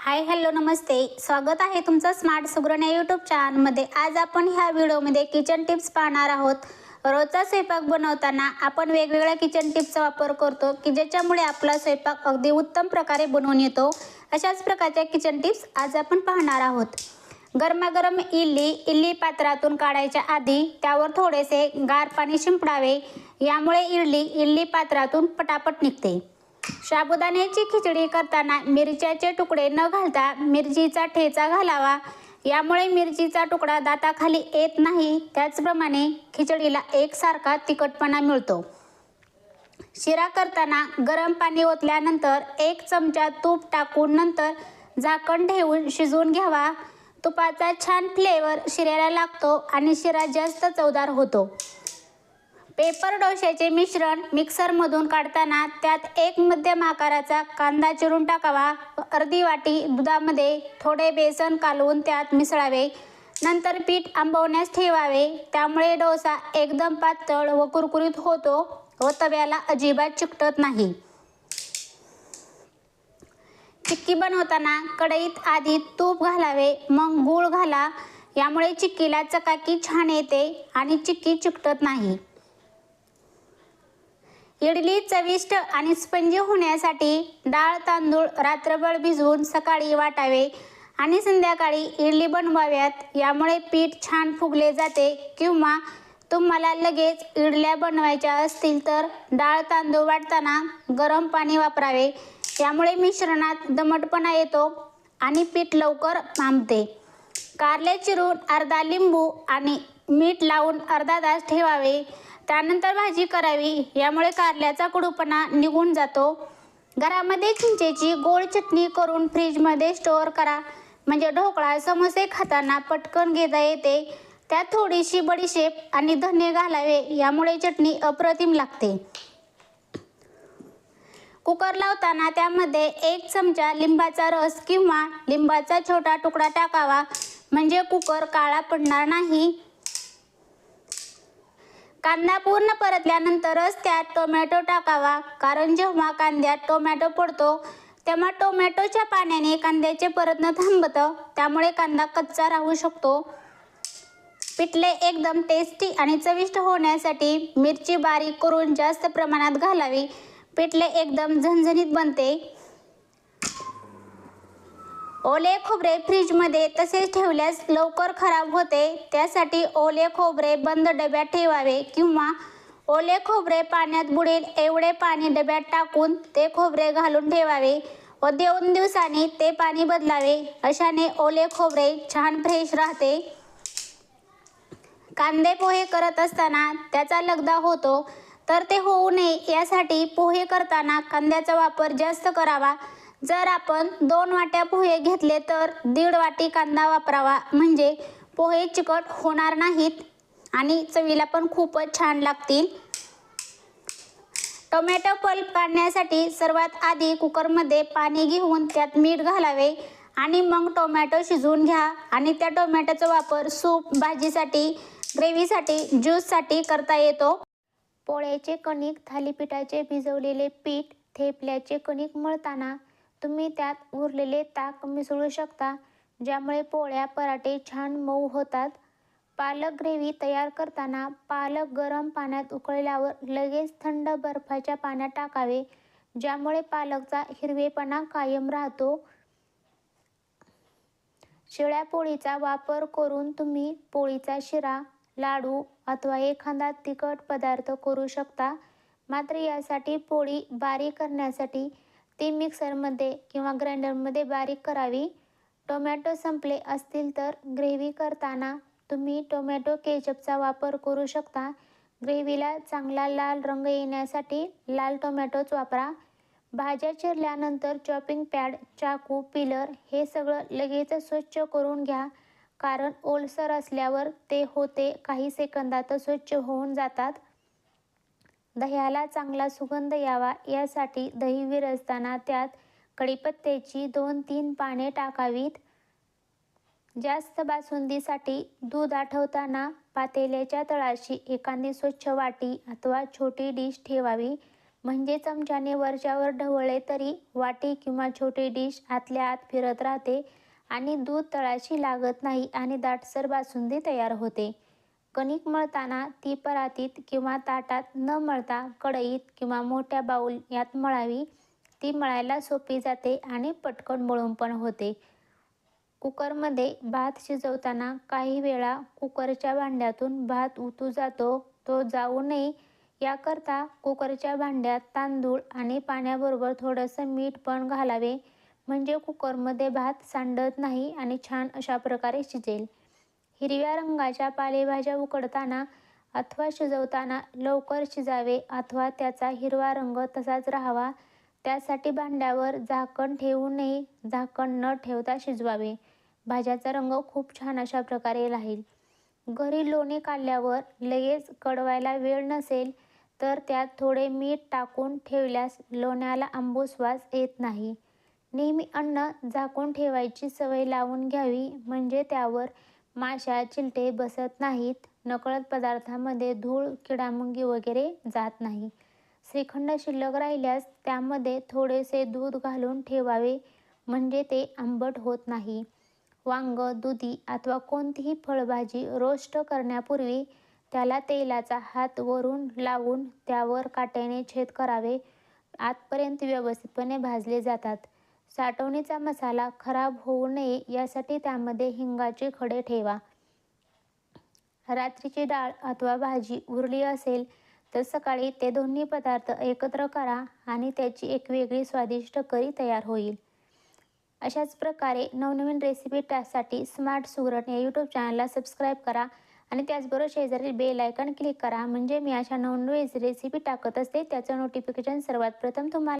Hi hello नमस्ते. स्वागत आहे तुमचं स्मार्ट सुगरण या यूट्यूब चॅनलमध्ये आज आपण ह्या व्हिडिओमध्ये किचन टिप्स पाहणार आहोत. रोजचा स्वयंपाक बनवताना आपण वेगवेगळ्या किचन टिप्सचा वापर करतो की ज्याच्यामुळे आपला स्वयंपाक अगदी उत्तम प्रकारे बनवून येतो. अशाच प्रकारच्या किचन टिप्स आज आपण पाहणार आहोत. गरमागरम इल्ली इल्ली पात्रातून काढायच्या आधी त्यावर थोडेसे गार पाणी शिंपडावे. यामुळे इडली इल्ली पात्रातून पटापट निघते. साबुदाण्याची खिचडी करताना मिरच्याचे तुकडे न घालता मिरचीचा ठेचा घालावा. यामुळे मिरचीचा तुकडा दाताखाली येत नाही. त्याचप्रमाणे खिचडीला एकसारखा तिखटपणा मिळतो. शिरा करताना गरम पाणी ओतल्यानंतर एक चमचा तूप टाकून नंतर झाकण ठेवून शिजवून घ्यावा. तुपाचा छान फ्लेवर शिऱ्याला लागतो आणि शिरा जास्त चवदार होतो. पेपर डोश्याचे मिश्रण मिक्सरमधून काढताना त्यात एक मध्यम आकाराचा कांदा चिरून टाकावा. अर्धी वाटी दुधामध्ये थोडे बेसन कालवून त्यात मिसळावे. नंतर पीठ आंबवण्यास ठेवावे. त्यामुळे डोसा एकदम पातळ व कुरकुरीत होतो व तव्याला अजिबात चिकटत नाही. चिक्की बनवताना कढईत आधी तूप घालावे मग गूळ घाला. यामुळे चिक्कीला चकाकी छान येते आणि चिक्की चिकटत नाही. इडली चविष्ट आणि स्पंजी होण्यासाठी डाळ तांदूळ रात्रभर भिजवून सकाळी वाटावे आणि संध्याकाळी इडली बनवाव्यात. यामुळे पीठ छान फुगले जाते किंवा तुम्हाला लगेच इडल्या बनवायच्या असतील तर डाळ तांदूळ वाटताना गरम पाणी वापरावे. यामुळे मिश्रणात दमटपणा येतो आणि पीठ लवकर मांबते कारले चिरून अर्धा लिंबू आणि मीठ लावून अर्धा तास ठेवावे. त्यानंतर भाजी करावी. यामुळे कारल्याचा कडूपणा निघून जातो. घरामध्ये चिंचेची गोड चटणी करून फ्रीजमध्ये स्टोअर करा. म्हणजे ढोकळा समोसे खाताना पटकन घेता येते. त्यात थोडीशी बडीशेप आणि धने घालावे. यामुळे चटणी अप्रतिम लागते. कुकर लावताना त्यामध्ये एक चमचा लिंबाचा रस किंवा लिंबाचा छोटा तुकडा टाकावा. म्हणजे कुकर काळा पडणार नाही. कांदा पूर्ण परतल्यानंतरच त्यात टोमॅटो टाकावा. कारण जेव्हा कांद्यात टोमॅटो पडतो तेव्हा टोमॅटोच्या पाण्याने कांद्याचे परतणं थांबतं. त्यामुळे कांदा कच्चा राहू शकतो. पिठले एकदम टेस्टी आणि चविष्ट होण्यासाठी मिरची बारीक करून जास्त प्रमाणात घालावी. पिठले एकदम झणझणीत बनते. ओले खोबरे फ्रीजमध्ये तसेच ठेवल्यास लवकर खराब होते. त्यासाठी ओले खोबरे बंद डब्यात ठेवावे किंवा ओले खोबरे पाण्यात बुडेल एवढे पाणी डब्यात टाकून ते खोबरे घालून ठेवावे व दोन दिवसांनी ते पाणी बदलावे. अशाने ओले खोबरे छान फ्रेश राहते. कांदे पोहे करत असताना त्याचा लगदा होतो तर ते होऊ नये यासाठी पोहे करताना कांद्याचा वापर जास्त करावा. जर आपण दोन वाट्या पोहे घेतले तर दीड वाटी कांदा वापरावा. म्हणजे पोहे चिकट होणार नाहीत आणि चवीला पण खूपच छान लागतील. टोमॅटो पल्प काढण्यासाठी सर्वात आधी कुकरमध्ये पाणी घेऊन त्यात मीठ घालावे आणि मग टोमॅटो शिजवून घ्या आणि त्या टोमॅटोचा वापर सूप भाजीसाठी ग्रेव्हीसाठी ज्यूससाठी करता येतो. पोळ्याचे कणिक थालीपीठाचे भिजवलेले पीठ थेपल्याचे कणिक मळताना तुम्ही त्यात उरलेले ताक मिसळू शकता ज्यामुळे पोळ्या पराठे छान मऊ होतात. पालक ग्रेव्ही तयार करताना पालक गरम पाण्यात उकळल्यावर लगेच थंड बर्फाच्या पाण्यात टाकावे ज्यामुळे पालकचा हिरवेपणा कायम राहतो. शिळ्या पोळीचा वापर करून तुम्ही पोळीचा शिरा लाडू अथवा एखादा तिखट पदार्थ करू शकता. मात्र यासाठी पोळी बारीक करण्यासाठी ती मिक्सरमध्ये किंवा ग्राइंडरमध्ये बारीक करावी. टोमॅटो संपले असतील तर ग्रेव्ही करताना तुम्ही टोमॅटो केचपचा वापर करू शकता. ग्रेव्हीला चांगला लाल रंग येण्यासाठी लाल टोमॅटोच वापरा. भाज्या चिरल्यानंतर चॉपिंग पॅड चाकू पिलर हे सगळं लगेच स्वच्छ करून घ्या. कारण ओलसर असल्यावर ते होते काही सेकंदात स्वच्छ होऊन जातात. दह्याला चांगला सुगंध यावा यासाठी दही विरजताना त्यात कढीपत्त्याची दोन तीन पाने टाकावीत. जास्त बासुंदीसाठी दूध आठवताना पातेल्याच्या तळाशी एखादी स्वच्छ वाटी अथवा छोटी डिश ठेवावी. म्हणजे चमच्याने वरच्यावर ढवळले तरी वाटी किंवा छोटी डिश आतल्या आत फिरत राहते आणि दूध तळाशी लागत नाही आणि दाटसर बासुंदी तयार होते. कणिक मळताना ती परातीत किंवा ताटात न मळता कढईत किंवा मोठ्या बाऊल यात मळावी. ती मळायला सोपी जाते आणि पटकन मळून पण होते. कुकरमध्ये भात शिजवताना काही वेळा कुकरच्या भांड्यातून भात उतू जातो तो जाऊ नये. याकरता कुकरच्या भांड्यात तांदूळ आणि पाण्याबरोबर थोडंसं मीठ पण घालावे. म्हणजे कुकरमध्ये भात सांडत नाही आणि छान अशा प्रकारे शिजेल. हिरव्या रंगाच्या पालेभाज्या उकडताना अथवा शिजवताना लवकर शिजावे अथवा त्याचा हिरवा रंग तसाच राहावा. त्यासाठी भांड्यावर झाकण ठेवू नये. झाकण न ठेवता शिजवावे. भाज्याचा रंग खूप छान अशा प्रकारे राहील. घरी लोणी काढल्यावर लगेच कडवायला वेळ नसेल तर त्यात थोडे मीठ टाकून ठेवल्यास लोण्याला आंबूस वास येत नाही. नेहमी अन्न झाकून ठेवायची सवय लावून घ्यावी. म्हणजे त्यावर माशा चिलटे बसत नाहीत नकळत पदार्थामध्ये धूळ किडामुंगी वगैरे जात नाही. श्रीखंड शिल्लक राहिल्यास त्यामध्ये थोडेसे दूध घालून ठेवावे म्हणजे ते आंबट होत नाही. वांग दुधी अथवा कोणतीही फळभाजी रोस्ट करण्यापूर्वी त्याला तेलाचा हात वरून लावून त्यावर काट्याने छेद करावे. आतपर्यंत व्यवस्थितपणे भाजले जातात. साठवणीचा मसाला खराब होऊ नये यासाठी त्यामध्ये हिंगाचे खडे ठेवा. रात्रीची डाळ अथवा भाजी उरली असेल तर सकाळी ते दोन्ही पदार्थ एकत्र करा आणि त्याची एक वेगळी स्वादिष्ट करी तयार होईल. अशाच प्रकारे नवनवीन रेसिपी टासाठी स्मार्ट सुगरण या यूट्यूब चॅनलला सबस्क्राईब करा आणि त्याचबरोबर शेजारी बेल आयकॉन क्लिक करा. म्हणजे मी अशा नवनवीन रेसिपी टाकत असते. त्याचं नोटिफिकेशन सर्वात प्रथम तुम्हाला